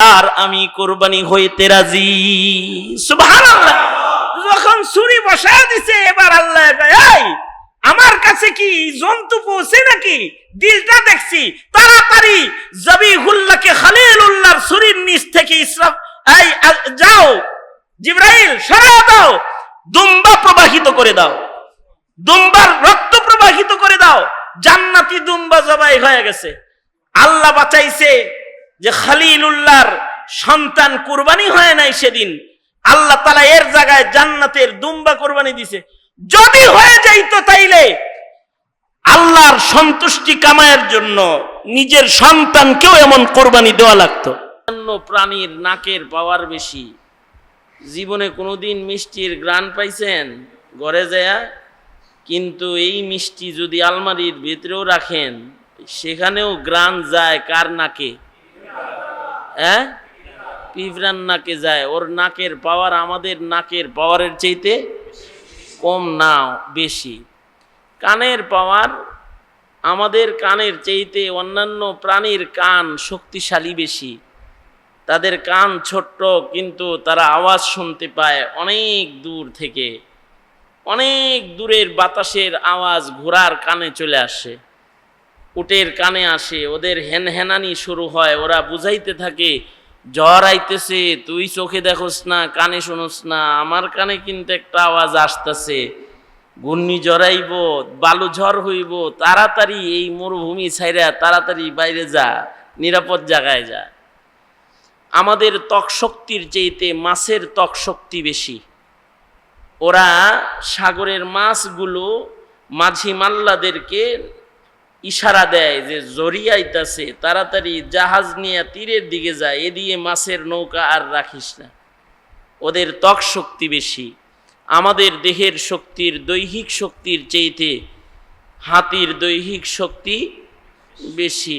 আর আমি কোরবানি হইতে রাজি। সুবহানাল্লাহ। যখন ছুরি বসায় দিছে, এবার আল্লাহ আমার কাছে কি জন্তু পৌঁছে নাকি? দিলটা দেখছি। তাড়াতাড়ি জবিহুল্লাহকে খালিলুল্লাহর ছুরির নিচ থেকে ইসরাফ এই যাও, জিব্রাইল সরা দাও। দুম্বা প্রবাহিত করে দাও। দুম্বার রক্ত প্রবাহিত করে দাও। জান্নাতি দুম্বা জবাই হয়ে গেছে। আল্লাহ বাঁচাইছে। যে খালিলুল্লাহর সন্তান কুরবানি হয় নাই সেদিন, আল্লাহ তালা এর জায়গায় জান্নাতের দুম্বা কোরবানি দিছে। যদি হয়ে যাইত তাইলে আল্লাহর সন্তুষ্টি কামায়ের জন্য নিজের সন্তানকেও এমন কোরবানি দেওয়া লাগতো। অন্য প্রাণীর নাকের পাওয়ার বেশি। জীবনে কোনোদিন মিষ্টির গ্রান পাইছেন ঘরে যায়, কিন্তু এই মিষ্টি যদি আলমারির ভেতরেও রাখেন, সেখানেও গ্রান যায় কার নাকে? হ্যাঁ? পিঁপড়ার নাকে যায়। ওর নাকের পাওয়ার আমাদের নাকের পাওয়ারের চাইতে কম না বেশি। কানের পাওয়ার আমাদের কানের চাইতে অন্যান্য প্রাণীর কান শক্তিশালী বেশি। তাদের কান ছোট্ট, কিন্তু তারা আওয়াজ শুনতে পায় অনেক দূর থেকে। অনেক দূরের বাতাসের আওয়াজ ঘোড়ার কানে চলে আসে। উটের কানে আসে, ওদের হেন হেনানি শুরু হয়, ওরা বুঝাইতে থাকে, জ্বর আইতেছে, তুই চোখে দেখোস না, কানে শোনোস না, আমার কানে কিন্তু একটা আওয়াজ আসতেছে, ঘূর্ণি জড়াইব, বালু ঝড় হইব, তাড়াতাড়ি এই মরুভূমি ছাইরা তাড়াতাড়ি বাইরে যা, নিরাপদ জায়গায় যা। আমাদের ত্বক শক্তির চেয়েতে মাছের ত্বক শক্তি বেশি। ওরা সাগরের মাছগুলো মাঝি মাল্লাদেরকে ইশারা দেয় যে জরিয়াইতাছে, তাড়াতাড়ি জাহাজ নিয়ে তীরের দিকে যায় এদিকে মাছের নৌকা আর রাখিস না। ওদের ত্বক শক্তি বেশি, আমাদের দেহের শক্তির দৈহিক শক্তির চেয়েতে হাতির দৈহিক শক্তি বেশি।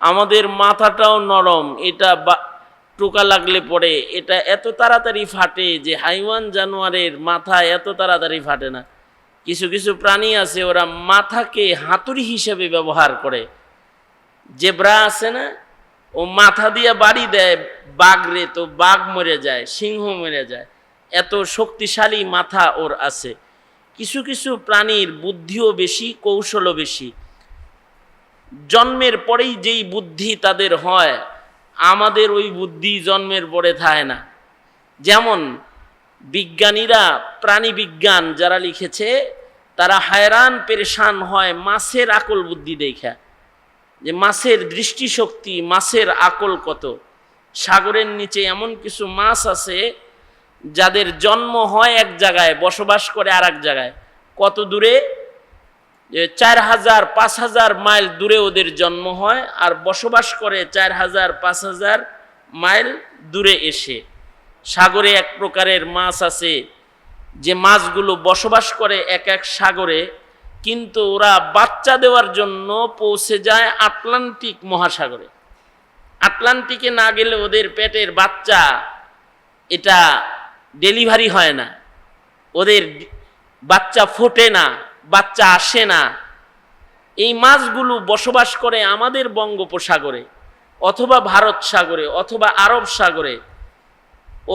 আমাদের মাথাটাও নরম, এটা টোকা লাগলে পড়ে, এটা এত তাড়াতাড়ি ফাটে যে হাইওয়ান জানোয়ারের মাথা এত তাড়াতাড়ি ফাটে না। কিছু কিছু প্রাণী আছে, ওরা মাথাকে হাতুড়ি হিসেবে ব্যবহার করে। জেব্রা আছে না? ও মাথা দিয়ে বাড়ি দেয় বাঘরে তো বাঘ মরে যায়, সিংহ মরে যায়। এত শক্তিশালী মাথা ওর আছে। কিছু কিছু প্রাণীর বুদ্ধিও বেশি, কৌশলও বেশি। জন্মের পরেই যেই বুদ্ধি তাদের হয়, আমাদের ওই বুদ্ধি জন্মের পরে থাকে না। যেমন বিজ্ঞানীরা, প্রাণী বিজ্ঞান যারা লিখেছে, তারা হায়রান, পেরেশান হয় মাছের আকল বুদ্ধি দেখা। যে মাছের দৃষ্টিশক্তি, মাছের আকল কত? সাগরের নিচে এমন কিছু মাছ আছে, যাদের জন্ম হয় এক জায়গায়, বসবাস করে আর এক জায়গায়। কত দূরে? চার হাজার, পাঁচ হাজার মাইল দূরে ওদের জন্ম হয়, আর বসবাস করে চার হাজার, পাঁচ হাজার মাইল দূরে এসে। সাগরে এক প্রকারের মাছ আছে, যে মাছগুলো বসবাস করে এক এক সাগরে, কিন্তু ওরা বাচ্চা দেওয়ার জন্য পৌঁছে যায় আটলান্টিক মহাসাগরে। আটলান্টিকে না গেলে ওদের পেটের বাচ্চা, এটা ডেলিভারি হয় না। ওদের বাচ্চা ফোটে না, বাচ্চা আসে না। এই মাছগুলো বসবাস করে আমাদের বঙ্গোপসাগরে, অথবা ভারত সাগরে, অথবা আরব সাগরে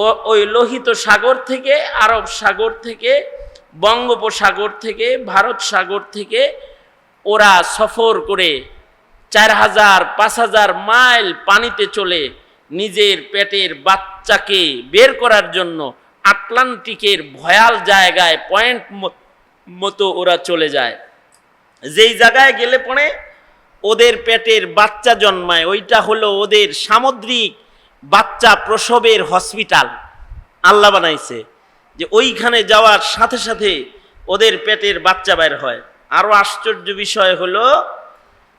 ও ওই লোহিত সাগর থেকে, আরব সাগর থেকে, বঙ্গোপসাগর থেকে, ভারত সাগর থেকে ওরা সফর করে চার হাজার, পাঁচ হাজার মাইল পানিতে চলে নিজের পেটের বাচ্চাকে বের করার জন্য আটলান্টিকের ভয়াল জায়গায় পয়েন্ট মতো ওরা চলে যায়। যেই জায়গায় গেলে পরে ওদের পেটের বাচ্চা জন্মায়, ওইটা হলো ওদের সামুদ্রিক বাচ্চা প্রসবের হসপিটাল আল্লাহ বানাইছে, যে ওইখানে যাওয়ার সাথে সাথে ওদের পেটের বাচ্চা বের হয়। আরও আশ্চর্য বিষয় হলো,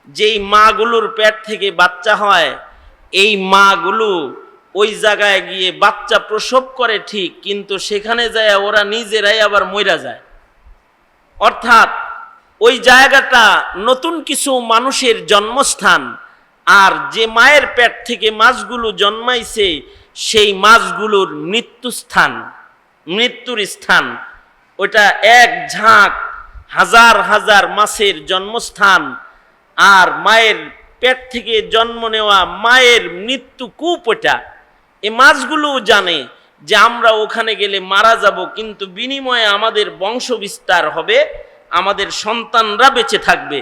যেই মাগুলোর পেট থেকে বাচ্চা হয়, এই মাগুলো ওই জায়গায় গিয়ে বাচ্চা প্রসব করে ঠিক, কিন্তু সেখানে যায় ওরা নিজেরাই আবার মইরা যায়। অর্থাৎ ওই জায়গাটা নতুন কিছু মানুষের জন্মস্থান আর যে মায়ের পেট থেকে মাছগুলো জন্মাইছে, সেই মাছগুলোর মৃত্যুস্থান, মৃত্যুর স্থান। ওটা এক ঝাঁক, হাজার হাজার মাছের জন্মস্থান। আর মায়ের পেট থেকে জন্ম নেওয়া মায়ের মৃত্যু কূপ ওটা। এ মাছগুলো জানে যে আমরা ওখানে গেলে মারা যাব, কিন্তু বিনিময়ে আমাদের বংশ বিস্তার হবে, আমাদের সন্তানরা বেঁচে থাকবে।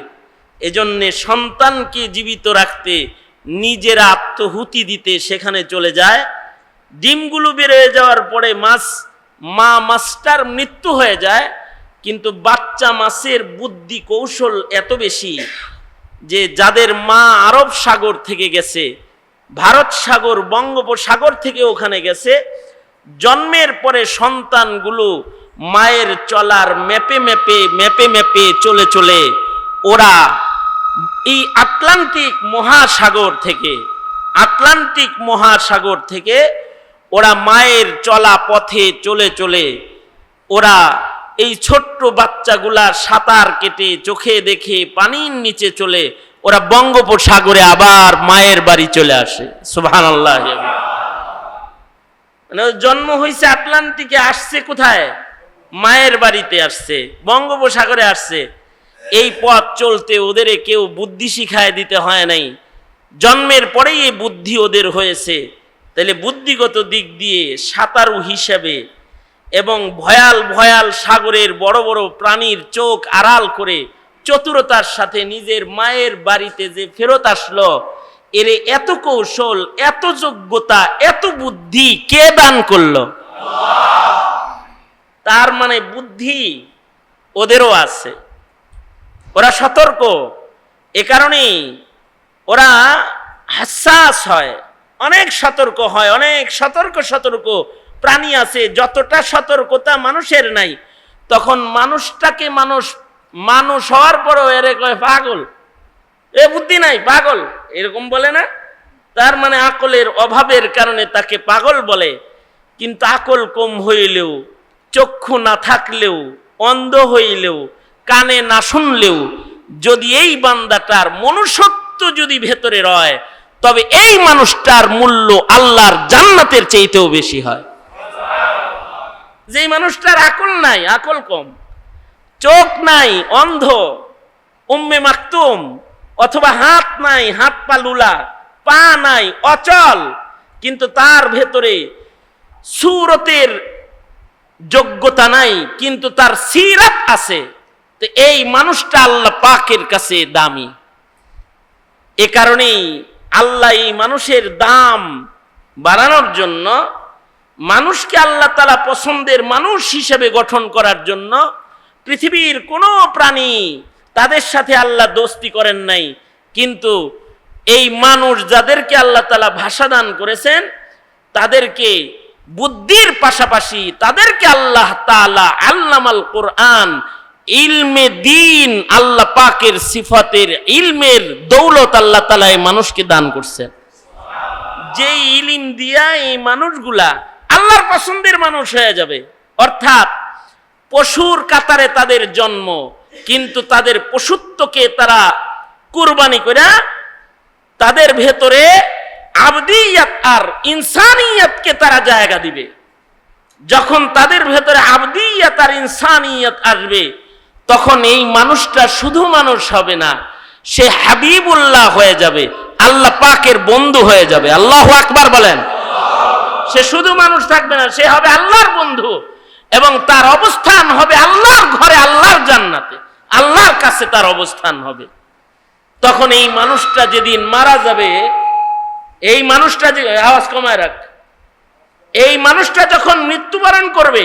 এজন্যে সন্তানকে জীবিত রাখতে নিজেরা আত্মহুতি দিতে সেখানে চলে যায়। ডিমগুলো বেড়ে যাওয়ার পরে মাছ, মা মাছটার মৃত্যু হয়ে যায়, কিন্তু বাচ্চা মাছের বুদ্ধি কৌশল এত বেশি যে যাদের মা আরব সাগর থেকে গেছে, ভারত সাগর, বঙ্গোপসাগর থেকে ওখানে গেছে, জন্মের পরে সন্তানগুলো মায়ের চলার ম্যাপে ম্যাপে ম্যাপে ম্যাপে চলে চলে ওরা এই আটলান্টিক মহাসাগর থেকে, আটলান্টিক মহাসাগর থেকে ওরা মায়ের চলা পথে চলে চলে ওরা এই ছোট্ট বাচ্চাগুলা সাঁতার কেটে চোখে দেখে পানির নিচে চলে ওরা বঙ্গোপসাগরে আবার মায়ের বাড়ি চলে আসে। সুবহান আল্লাহ মানে জন্ম হয়েছে আটলান্টিকে, আসছে কোথায়? মায়ের বাড়িতে আসছে, বঙ্গোপসাগরে আসছে। এই পথ চলতে ওদের কেউ বুদ্ধি শিখায় দিতে হয় নাই। জন্মের পরেই এই বুদ্ধি ওদের হয়েছে। তাহলে বুদ্ধিগত দিক দিয়ে সাঁতারু হিসেবে এবং ভয়াল ভয়াল সাগরের বড় বড় প্রাণীর চোখ আড়াল করে চতুরতার সাথে নিজের মায়ের বাড়িতে যে ফেরত আসলো এর এত কৌশল এত যোগ্যতা এত বুদ্ধি কে দান করল? তার মানে বুদ্ধি ওদেরও আছে। ওরা সতর্ক। এ কারণেই ওরা হাসাস হয়, অনেক সতর্ক হয়, অনেক সতর্ক সতর্ক প্রাণী আছে, যতটা সতর্কতা মানুষের নাই, তখন মানুষটাকে মানুষ মানুষ হওয়ার পরও এরে পাগল? এ বুদ্ধি নাই, পাগল। এরকম বলে না? তার মানে আকলের অভাবের কারণে তাকে পাগল বলে। কিন্তু আকল কম হইলেও, চক্ষু না থাকলেও, অন্ধ হইলেও কানে না শুনলেও যদি এই বান্দাটার মনুষ্যত্ব যদি ভেতরে রয়, তবে এই মানুষটার মূল্য আল্লাহর জান্নাতের চাইতেও বেশি হয়। যেই মানুষটার আকল নাই, আকল কম। চোখ নাই, অন্ধ, উম্মে মাকতুম, অথবা হাত নাই, হাত পা লুলা, পা নাই, অচল, কিন্তু তার ভেতরে সুরতের যোগ্যতা নাই, কিন্তু তার সিরাত আছে। তো এই মানুষটা আল্লাহ পাকের কাছে দামি। এ কারণেই আল্লাহ এই মানুষের দাম বাড়ানোর জন্য, মানুষকে আল্লাহ তালা পছন্দের মানুষ হিসেবে গঠন করার জন্য পৃথিবীর কোনো প্রাণী তাদের সাথে আল্লাহ দোস্তি করেন নাই। কিন্তু এই মানুষ যাদেরকে আল্লাহ তালা ভাষা দান করেছেন, তাদেরকে বুদ্ধির পাশাপাশি তাদেরকে আল্লাহ তালা আল্লামাল কোরআন ইলমে দিন আল্লাহ পাকের সিফাতের, ইলমের দৌলত আল্লাহ তালা এই মানুষকে দান করছেন। যে ইলিম দিয়া এই মানুষগুলা আল্লাহর পছন্দের মানুষ হয়ে যাবে। অর্থাৎ পশুর কাতারে তাদের জন্ম, কিন্তু তাদের পশুত্বকে তারা কুরবানি করে তাদের ভেতরে আবদিয়াত আর ইনসানিয়াতকে তারা জায়গা দিবে। যখন তাদের ভেতরে আবদিয়াত আর ইনসানিয়াত আসবে তখন এই মানুষটা শুধু মানুষ হবে না, সে হাবিবুল্লাহ হয়ে যাবে, আল্লাহ পাকের বন্ধু হয়ে যাবে। আল্লাহ আকবার বলেন। সে শুধু মানুষ থাকবে না, সে হবে আল্লাহর বন্ধু এবং তার অবস্থান হবে আল্লাহর ঘরে, আল্লাহর জান্নাতে। আল্লাহর কাছে তার অবস্থান হবে। তখন এই মানুষটা যেদিন মারা যাবে, এই মানুষটা যে আওয়াজ কমায় রাখ। এই মানুষটা যখন মৃত্যুবরণ করবে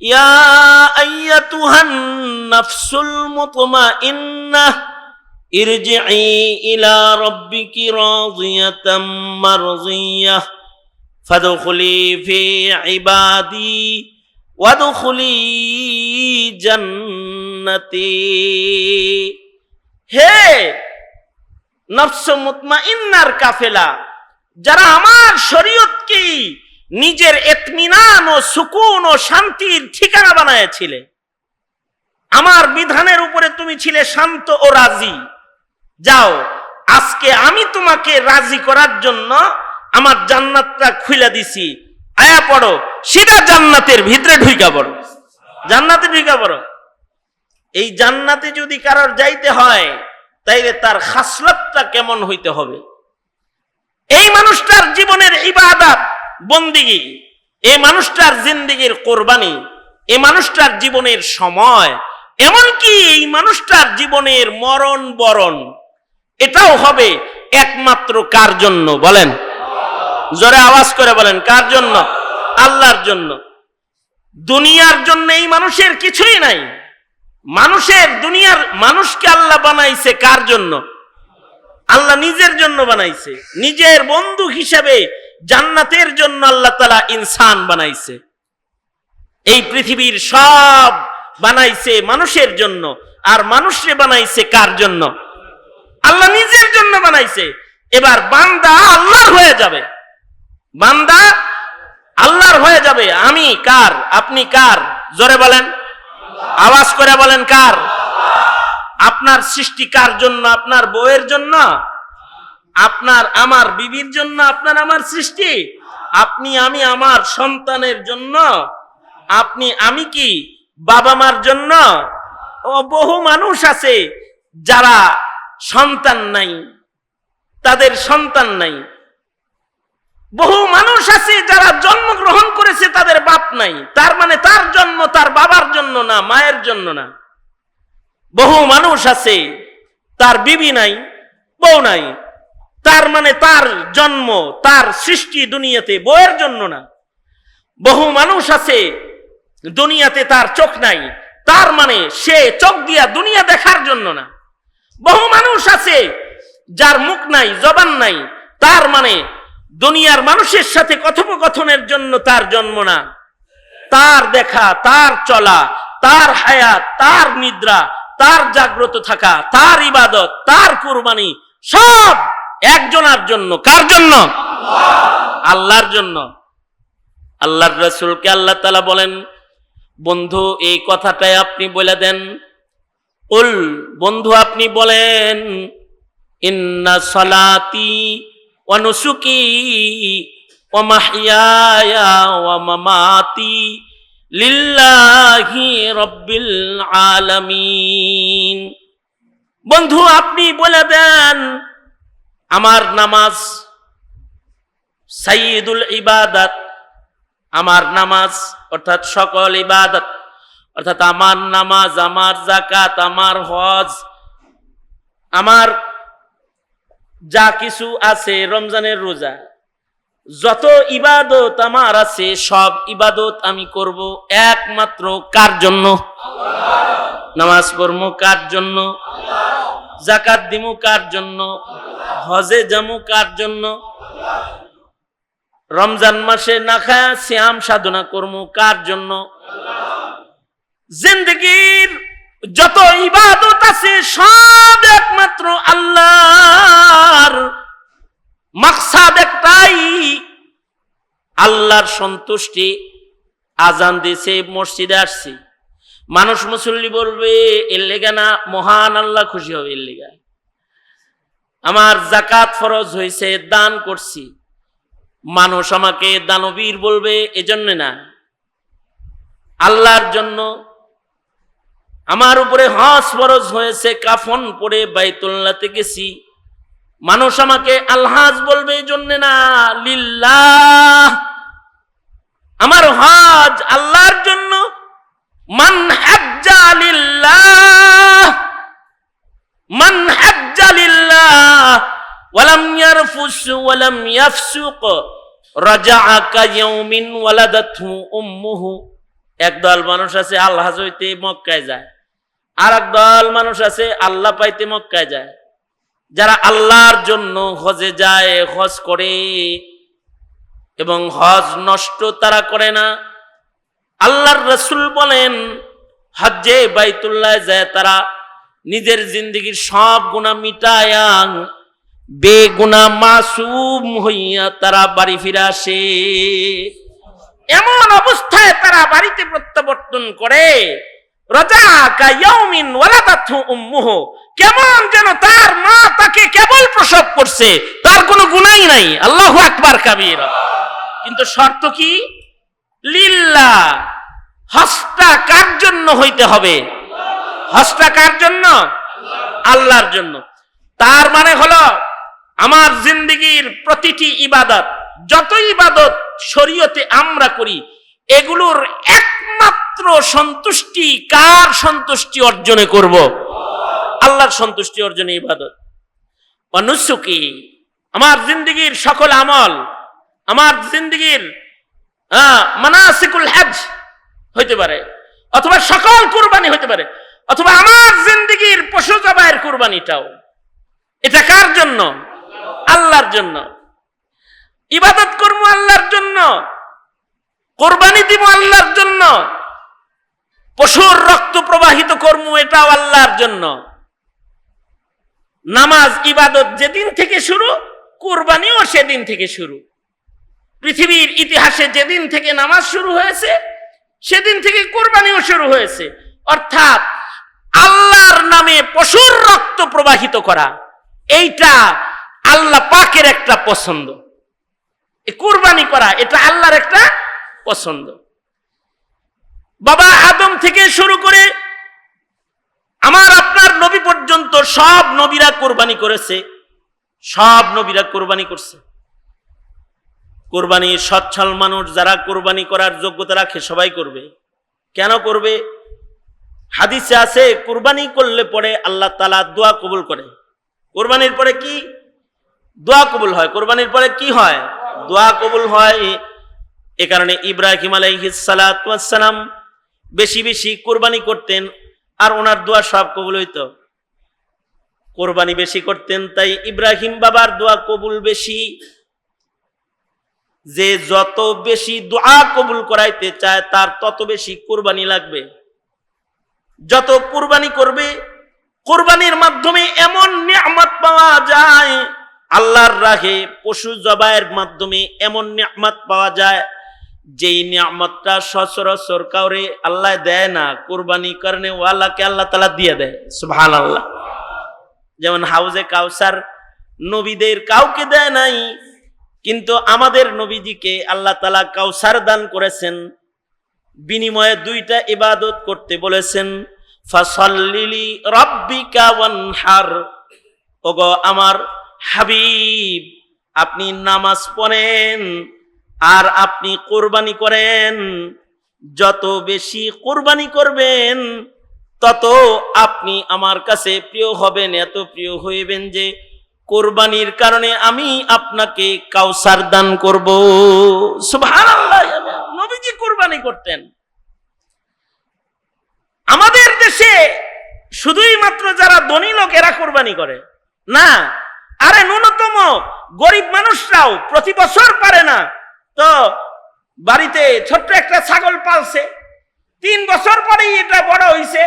يا أيتها النفس المطمئنة ارجعي إلى ربك راضية مرضية فادخلي في عبادي ওয়াদুখুলি জান্নাতি হে নফস মুতমাইন্নার কাফেলা যারা আমার শরীয়তকে নিজের এতমিনান ও সুকুন ও শান্তির ঠিকানা বানাইছিলে আমার বিধানের উপরে তুমি ছিলে শান্ত ও রাজি। যাও, আজকে আমি তোমাকে রাজি করার জন্য আমার জান্নাতটা খুলে দিছি। আয়া পড়ো সেটা জান্নাতের ভিতরে ঢুইকা পড়ো। জান্নাতে ঢুইকা পড়ো। এই জান্নাতে যদি কারোর যাইতে হয়, তাইলে তার খাসলাতটা কেমন হইতে হবে? এই মানুষটার জীবনের ইবাদত বন্দিগি এই মানুষটার জিন্দিগির কোরবানি, এ মানুষটার জীবনের সময়, এমনকি এই মানুষটার জীবনের মরণ বরণ, এটাও হবে একমাত্র কার জন্য বলেন? জোরে আওয়াজ করে বলেন, কার জন্য? আল্লাহর জন্য। দুনিয়ার জন্য এই মানুষের কিছুই নাই। মানুষের দুনিয়ার মানুষকে আল্লাহ বানাইছে কার জন্য? আল্লাহ নিজের জন্য বানাইছে। নিজের বন্ধু হিসেবে জান্নাতের জন্য আল্লাহ তালা ইনসান বানাইছে। এই পৃথিবীর সব বানাইছে মানুষের জন্য। আর মানুষে বানাইছে কার জন্য? আল্লাহ নিজের জন্য বানাইছে। এবার বান্দা আল্লাহর হয়ে যাবে। বান্দা আল্লাহর হয়ে যাবে। আমি কার? আপনি কার? জোরে বলেন। আওয়াজ করে বলেন কার? আপনার সৃষ্টি কার জন্য? আপনার বউয়ের জন্য? আপনার আমার বিবির জন্য আপনার আমার সৃষ্টি। আপনি আমি আমার সন্তানের জন্য। আপনি আমি কি বাবা মার জন্য বহু মানুষ আছে যারা সন্তান নাই, তাদের সন্তান নাই। বহু মানুষ আছে যারা জন্মগ্রহণ করেছে, তাদের বাপ নাই। তার মানে তার জন্ম তার বাবার জন্য না, মায়ের জন্য না। বহু মানুষ আছে, তার বিবি নাই, বউ নাই। তার মানে তার জন্ম, তার সৃষ্টি দুনিয়াতে বউয়ের জন্য না। বহু মানুষ আছে, দুনিয়াতে তার চোখ নাই। তার মানে সে চোখ দিয়া দুনিয়া দেখার জন্য না। বহু মানুষ আছে, যার মুখ নাই, জবান নাই। তার মানে দুনিয়ার মানুষের সাথে কথোপকথনের জন্য তার জন্ম না। তার দেখা, তার চলা, তার হায়াত, তার নিদ্রা, তার জাগ্রত থাকা, তার ইবাদত, তার কুরবানি সব একজনার জন্য। কার জন্য? আল্লাহর জন্য। আল্লাহর রসুলকে আল্লাহ তালা বলেন, বন্ধু, এই কথাটাই আপনি বলে দেন। উল, বন্ধু, আপনি বলেন, ইন্না সলাতি অনুসুকি ওমাহিয়ায়া ওমামাতি লিল্লাহি রব্বিল আলামিন। বন্ধু, আপনি বলে দেন আমার নামাজ সাইয়দুল ইবাদত, আমার নামাজ, অর্থাৎ সকল ইবাদত, অর্থাৎ আমার নামাজ, আমার জাকাত আমার হজ, আমার যা কিছু আছে রমজানের রোজা, যত ইবাদত আমার আছে, সব ইবাদত আমি করব একমাত্র কার জন্য? নামাজ পড়মু কার জন্য? জাকাত দিমু কার জন্য? হজে যামু কার জন্য? রমজান মাসে না খায়া শ্যাম সাধনা করব কার জন্য? জিন্দগির যত ইবাদত আছে, সব একমাত্র আল্লাহর মাকসাদ একটাই। আল্লাহর সন্তুষ্টি। আজান দিছে, মসজিদে আসছি। মানুষ মুসল্লি বলবে, এর লেগে না, মহান আল্লাহ খুশি হবে এর লেগা। আমার জাকাত ফরজ হয়েছে, দান করছি। মানুষ আমাকে দানবীর বলবে, এজন্য না। আল্লাহর জন্য আমার উপরে হস ফরজ হয়েছে, কাফন পরে বাইতুল্লাতে গেছি। মানুষ আমাকে আলহাজ বলবে এই জন্য না, লিল্লাহ। আমার হজ আল্লাহর জন্য মান মান ওয়ালাম ওয়ালাম উম্মুহু। একদল মানুষ আছে, আল্লাহ হইতে মক্কায় যায়। আর দল মানুষ আছে, আল্লাহ পাইতে মক্কায় যায়। যারা আল্লাহর জন্য হজে যায়, হজ করে, এবং হজ নষ্ট তারা করে না। আল্লাহর রসুল বলেন, হজ্জে বাইতুল্লাহ যায় তারা নিজের জিন্দগির সব গুণা মিটায়াং বেগুনা মাসুম হইয়া তারা বাড়ি ফিরে আসে। এমন অবস্থায় তারা বাড়িতে প্রত্যাবর্তন করে কেমন যেন তার মা তাকে কেবল প্রসব করছে, তার কোনো গুনাই নাই। আল্লাহু আকবার, কাবীর। কিন্তু শর্ত কি? লিল্লাহ হস্তা কার জন্য হইতে হবে? হস্তা কার জন্য? আল্লাহর জন্য। তার মানে হলো, আমার জিন্দগির প্রতিটি ইবাদত, যত ইবাদত শরীয়তে আমরা করি, এগুলোর একমাত্র সন্তুষ্টি কার সন্তুষ্টি অর্জনে করব? আল্লাহর সন্তুষ্টি অর্জনে ইবাদত। অনুসুকি আমার জিন্দগির সকল আমল, আমার জিন্দগির মানাসিকুল হজ হইতে পারে, অথবা সকল কুরবানি হইতে পারে, অথবা আমার জিন্দগির পশু জবাইয়ের কুরবানিটাও। এটা কার জন্য? আল্লাহর জন্য। ইবাদত করব আল্লাহর জন্য। কোরবানি দিব আল্লাহর জন্য। পশুর রক্ত প্রবাহিত করব এটাও আল্লাহর জন্য। নামাজ, ইবাদত যেদিন থেকে শুরু, কোরবানিও সেদিন থেকে শুরু। পৃথিবীর ইতিহাসে যেদিন থেকে নামাজ শুরু হয়েছে, সেদিন থেকে কোরবানিও শুরু হয়েছে। অর্থাৎ আল্লাহর নামে পশুর রক্ত প্রবাহিত করা, এইটা আল্লাহ পাকের একটা পছন্দ। কুরবানি করা, এটা আল্লাহর একটা পছন্দ। বাবা আদম থেকে শুরু করে আমার আপনার নবী পর্যন্ত সব নবীরা কোরবানি করেছে, সব নবীরা কোরবানি করছে। কোরবানি সচ্ছল মানুষ যারা কোরবানি করার যোগ্যতা রাখে, সবাই করবে। কেন করবে? হাদিসে আছে, কোরবানি করলে পরে আল্লাহ তালা দোয়া কবুল করে। কোরবানির পরে কি? দোয়া কবুল হয়। কোরবানির পরে কি হয়? দোয়া কবুল হয়। এ কারণে ইব্রাহিম আলাইহিসালাম বেশি বেশি কোরবানি করতেন আর ওনার দোয়া সব কবুল হইতো। কোরবানি বেশি করতেন, তাই ইব্রাহিম বাবার দোয়া কবুল বেশি। যে যত বেশি দোয়া কবুল করাইতে চায়, তার তত বেশি কোরবানি লাগবে। যত কোরবানি করবে, কোরবানির মাধ্যমে এমন নিয়ামত পাওয়া যায়, আল্লাহর রাহে পশু জবাইয়ের মাধ্যমে এমন নিয়ামত পাওয়া যায়, যেই নিয়ামতটা সচরাচর কাউরে আল্লাহ দেয় না, কোরবানি কারণে ওয়াল্লাহকে আল্লাহ তালা দিয়ে দেয় সুবহান আল্লাহ যেমন হাউজে কাউসার নবীদের কাউকে দেয় নাই কিন্তু আমাদের নবীজিকে আল্লাহ তালা কাউসার দান করেছেন, বিনিময়ে দুইটা ইবাদত করতে বলেছেন, ফাসাল্লিলি রাব্বিকা ওয়ানহার। ওগো আমার হাবিব, আপনি নামাজ পড়েন আর আপনি কোরবানি করেন। যত বেশি কোরবানি করবেন, তত আপনি আমার কাছে প্রিয় হবেন, এত প্রিয় হইবেন যে কোরবানির কারণে আমি আপনাকে কাউসার দান করব। নবীজি কোরবানি করতেন। আমাদের দেশে শুধুই মাত্র যারা ধনী লোক, এরা কোরবানি করে। না, আরে ন্যূনতম গরিব মানুষরাও প্রতি বছর পারে না। তো বাড়িতে ছোট্ট একটা ছাগল পালছে, তিন বছর পরেই এটা বড় হইছে,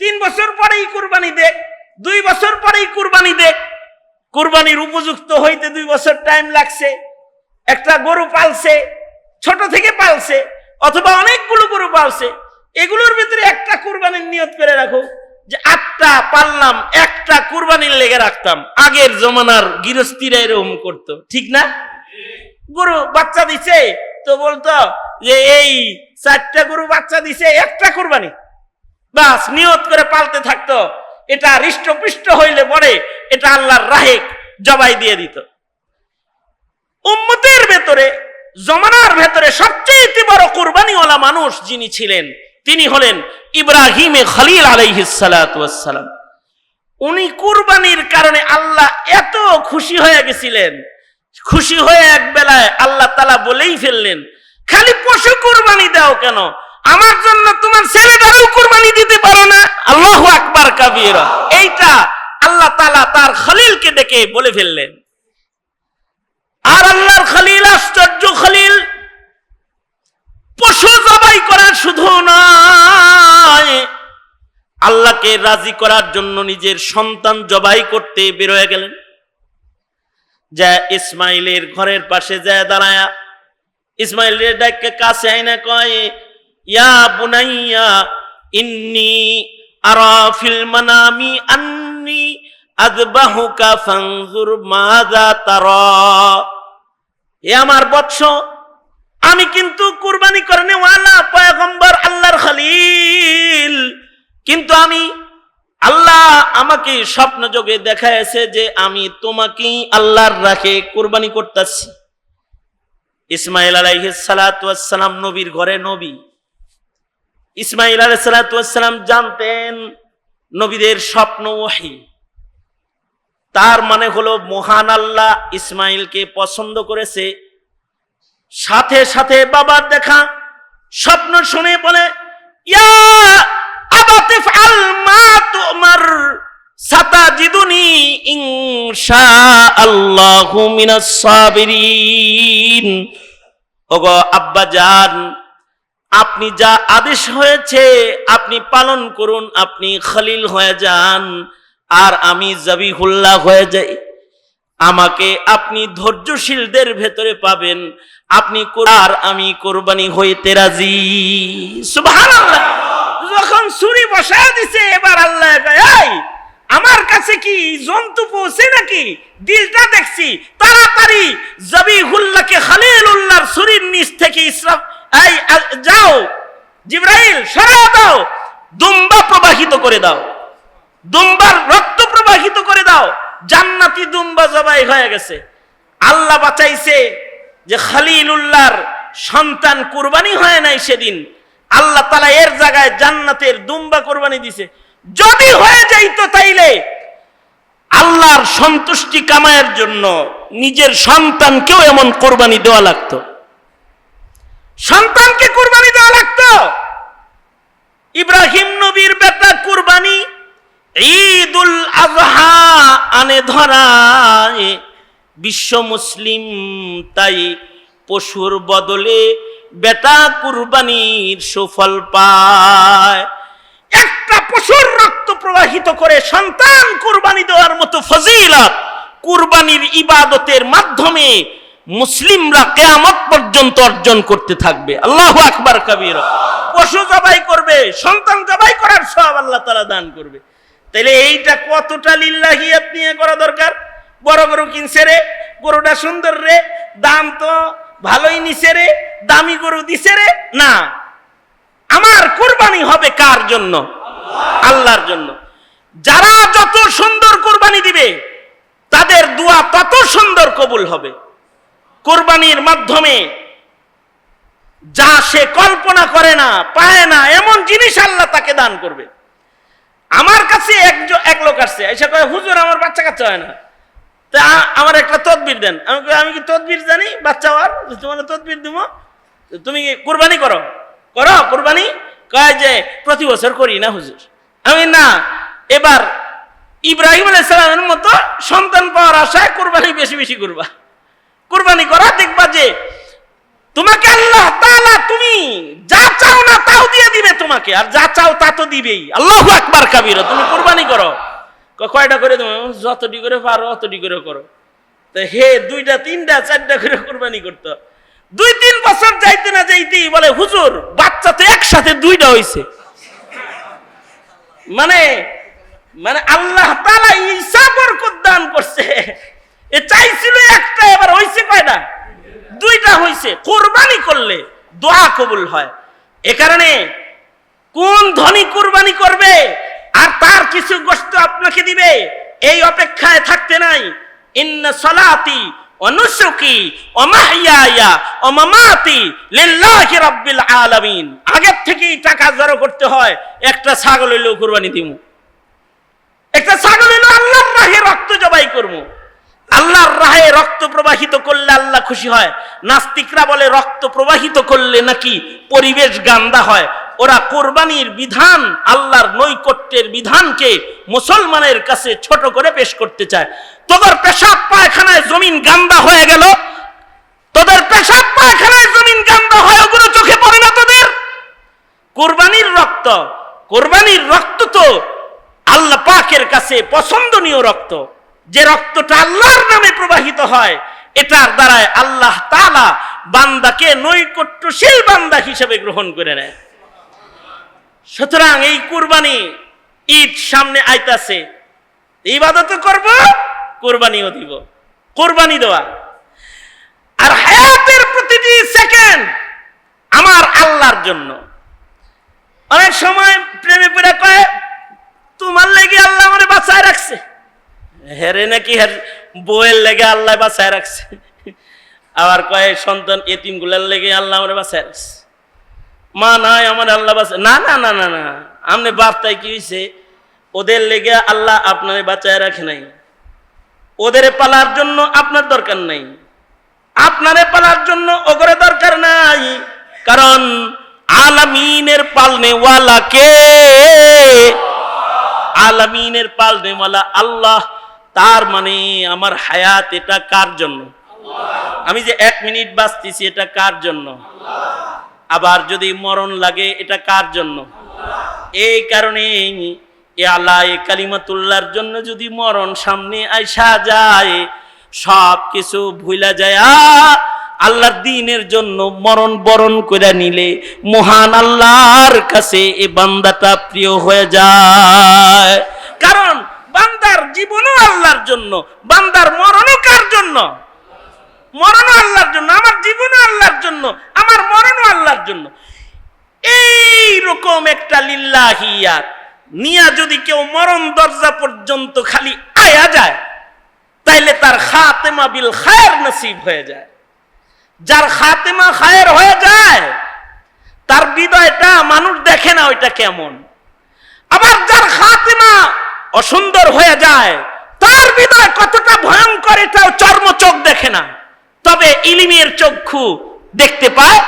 তিন বছর পরেই কুরবানি দেখ দুই বছর পরেই কুরবানি দেখ কুরবানির উপযুক্ত হইতে দুই বছর টাইম লাগছে। একটা গরু পালছে, ছোট থেকে পালছে, অথবা অনেকগুলো গরু পালছে। এগুলোর ভিতরে একটা কুরবানির নিয়ত করে রাখো, যে আটটা পারলাম একটা কুরবানির লেগে রাখতাম। আগের জমানার গৃহস্থীরা এরকম করতো, ঠিক না? গরু বাচ্চা দিছে, তো বলতো যে এই চারটা গরু বাচ্চা দিছে, একটা কুরবানি। বাস, নিয়ত করে পালতে থাকতো। এটা হৃষ্টপৃষ্ট হইলে পরে এটা আল্লাহর রাহে জবাই দিয়ে দিত। উম্মতের ভেতরে, জমানার ভেতরে সবচেয়ে বড় কুরবানিওয়ালা মানুষ যিনি ছিলেন, তিনি হলেন ইব্রাহিমে খলিল আলাইহিসালাম উনি কুরবানির কারণে আল্লাহ এত খুশি হয়ে গেছিলেন। খুশি হয়ে এক বেলায় আল্লাহ তালা বলেই ফেললেন, খালি পশু কুরবানি দাও কেন? আমার জন্য তোমার ছেলেটারও কুরবানি দিতে পারো না। আল্লাহ আকবার কাবির। এইটা আল্লাহ তালা তার খলিলকে ডেকে বলে ফেললেন। আর আল্লাহর খলিল আশ্চর্য খলিল। পশু জবাই করার শুধু নয় আল্লাহকে রাজি করার জন্য নিজের সন্তান জবাই করতে বেরোয় গেলেন। যা ইসমাইলের ঘরের পাশে যায় দাঁড়ায়া ইসমাইলের ডাককে কাছে আইনা কয় ইয়া বুনাইয়া, ইন্নি আন্নি এ আমার বৎস, আমি কিন্তু কুরবানি করনে ওয়ালা আল্লাহর খলিল। কিন্তু আমি আল্লাহ আমাকে স্বপ্ন যোগে দেখাইছে যে আমি তোমাকেই আল্লাহর রাখে কুরবানি করতেছি। ইসমাইল আলাইহিস সালাম নবীর ঘরে নবী। ইসমাইল আলাইহিস সালাতু সালাম জানতেন নবীদের স্বপ্ন ওহী তার মানে হলো মহান আল্লাহ ইসমাইলকে পছন্দ করেছে। সাথে সাথে বাবার দেখা স্বপ্ন শুনে বলে, ইয়া আব্বা জান আপনি যা আদেশ হয়েছে, আপনি পালন করুন, আপনি খলিল হয়ে যান। আর আমি জাবিহুল্লাহ হয়ে যাই। আমাকে আপনি ধৈর্যশীলদের ভেতরে পাবেন। আপনি আর আমি কোরবানি হইতে রাজি। সুবহানাল্লাহ! যখন ছুরি বসায় দিছে, এবার আল্লাহ আমার কাছে কি জন্তু পৌঁছে নাকি? দিলটা দেখছি। তাড়াতাড়ি জবিহুল্লাহকে খালিলুল্লাহর ছুরির নিচ থেকে ইসরাফ এই যাও, জিব্রাইল সরা দাও, দুম্বা প্রবাহিত করে দাও। দুম্বার রক্ত প্রবাহিত করে দাও। জান্নাতি দুম্বা জবাই হয়ে গেছে। আল্লাহ বাঁচাইছে যে খালিলুল্লাহর সন্তান কুরবানি হয় নাই সেদিন। আল্লাহ তালা এর জায়গায় জান্নাতের দুম্বা কোরবানি দিছে। যদি হয়ে যাইতো তাইলে আল্লাহর সন্তুষ্টি কামায়ের জন্য নিজের সন্তানকেও এমন কোরবানি দেওয়া লাগতো। সন্তানকে কুরবানি দেওয়া লাগতো। ইব্রাহিম নবীর বেটা কুরবানি ঈদুল আজহা আনে ধরায়। বিশ্ব মুসলিম তাই পশুর বদলে বেটা কুরবানির সুফল পায়। একটা পশুর রক্ত প্রবাহিত করে সন্তান কুরবানি দেওয়ার মতো ফজিলত কুরবানির ইবাদতের মাধ্যমে মুসলিমরা কেয়ামত পর্যন্ত অর্জন করতে থাকবে। আল্লাহ আকবার কবির। পশু জবাই করবে, সন্তান জবাই করার সব আল্লাহ তালা দান করবে। তাইলে এইটা কতটা লিল্লাহিয়াত নিয়ে করা দরকার? বড় গরু কিনছে রে, গরুটা সুন্দর রে, দাম তো ভালোই নিছে রে, দামি গরু দিছে রে? না। আমার কোরবানি হবে কার জন্য? আল্লাহর জন্য। যারা যত সুন্দর কোরবানি দিবে, তাদের দোয়া তত সুন্দর কবুল হবে। কোরবানির মাধ্যমে যা সে কল্পনা করে না, পায় না, এমন জিনিস আল্লাহ তাকে দান করবে। আমার কাছে এক লোক আসছে, এসে কয়, হুজুর, আমার বাচ্চা কাচ্চা হয় না। তা আমার একটা তদবির দেন। আমি আমি কি তদবির জানি? বাচ্চা হওয়ার? তোমার তদবির দিব। তুমি কোরবানি করো? করো, কোরবানি? কয় যে, প্রতি বছর করি না, হুজুর। আমি, না। এবার ইব্রাহিম আলাইসালামের মতো সন্তান পাওয়ার আশায় কোরবানি বেশি বেশি করবা। কোরবানি করা দেখবা যে তোমাকে আল্লাহ তাআলা তুমি যা চাও না তাও দিয়ে দিবে তোমাকে, আর যা চাও তা তো দিবেই। আল্লাহ আকবার কাবির তুমি কোরবানি করো। কয়টা করে তুমি যতটি করে পারো, অতটি করে করো। তো হে, দুইটা, তিনটা, চারটা করে কুরবানি করতো দুই, তিন বছর যাইতে না যাইতেই বলে, হুজুর, বাচ্চা তো একসাথে দুইটা হইছে। মানে মানে আল্লাহ তাআলা ঈসা বরকত দান করছে। এ চাইছিল একটা, এবার হইছে কয়টা দুইটা হইছে। কোরবানি করলে দোয়া কবুল হয়। এ কারণে কোন ধনী কুরবানি করবে আর তার কিছু গোস্ত আপনাকে দিবে, এই অপেক্ষায় থাকতে নাই। সালাতি অমামাতি আগের থেকেই টাকা করতে হয়, একটা ছাগল হইলেও কুরবানি একটা রক্ত জবাই করব আল্লাহর রাহে রক্ত প্রবাহিত করলে আল্লাহ খুশি হয়, নাস্তিকরা বলে রক্ত প্রবাহিত করলে নাকি পরিবেশ গান্দা হয়। ওরা কোরবানির বিধান, আল্লাহর নৈকট্যের বিধানকে মুসলমানের কাছে ছোট করে পেশ করতে চায়। তোদের পেশাব পায়খানায় জমিন গান্দা হয়ে গেল। তোদের পেশাব পায়খানায় জমিন গান্দা হয়, ওগুলো চোখে পড়ে না তোদের? কোরবানির রক্ত কোরবানির রক্ত তো আল্লাহ পাকের কাছে পছন্দনীয় রক্ত। যে রক্তটা আল্লাহর নামে প্রবাহিত হয়, এটার দ্বারায় আল্লাহ তালা বান্দাকে নৈকট্যশীল বান্দা হিসেবে গ্রহণ করে নেয়। সুতরাং এই কুরবানি ঈদ সামনে আইতাছে। ইবাদত করব, কোরবানিও দিব। কোরবানি দেওয়া। আর হায়াতের প্রতিটি সেকেন্ড আমার আল্লাহর জন্য। অনেক সময় প্রেমে পড়ে কয় তোমার লেগে আল্লাহ আমারে বাঁচায় রাখছে হেরে নাকি হের বউয়ের লেগে আল্লাহ বাঁচায় রাখছে। আবার কয়, সন্তান এতিমগুলার লেগে আল্লাহ আমারে বাঁচায় রাখছে। মা, নাই, আমার আল্লাহ বাঁচা না না না না না। আপনি বাপটাই কি হয়েছে ওদের লেগে আল্লাহ আপনারে বাঁচায় রাখে নাই। ওদের পালার জন্য আপনার দরকার নাই। আপনারে পালার জন্য ওগরে দরকার নাই। কারণ আলামিনের পালনেওয়ালা কে? আলামিনের পালনেওয়ালা আল্লাহ। তার মানে আমার হায়াত এটা কার জন্য? আমি যে এক মিনিট বাঁচতেছি এটা কার জন্য? আবার যদি মরণ লাগে এটা কার জন্য? এই কারণে আল্লাহ এ কালিমাতুল্লাহর জন্য যদি মরণ সামনে আইসা যায় সব কিছু ভুলা যায় আল্লাহর দিনের জন্য মরণ বরণ করে নিলে মহান আল্লাহর কাছে এ বান্দাটা প্রিয় হয়ে যায়। কারণ বান্দার জীবনও আল্লাহর জন্য, বান্দার মরণও কার জন্য? মরণও আল্লাহর জন্য, আমার জীবনও আল্লাহর জন্য, আমার মরণও আল্লাহর জন্য। এই রকম একটা লিল্লাহিয়াত নিয়া যদি কেউ মরণ দরজা পর্যন্ত খালি আয়া যায়, তাইলে তার খাতেমা বিল খায়ের নসিব হয়ে যায়। যার খাতেমা খায়ের হয়ে যায়, তার হৃদয়টা মানুষ দেখে না ওইটা কেমন। আবার যার খাতেমা অসুন্দর হয়ে যায়, তার হৃদয় কতটা ভয়ঙ্কর এটাও চর্ম চোখ দেখে না। তবে ইলিমের চক্ষু দেখতে পায়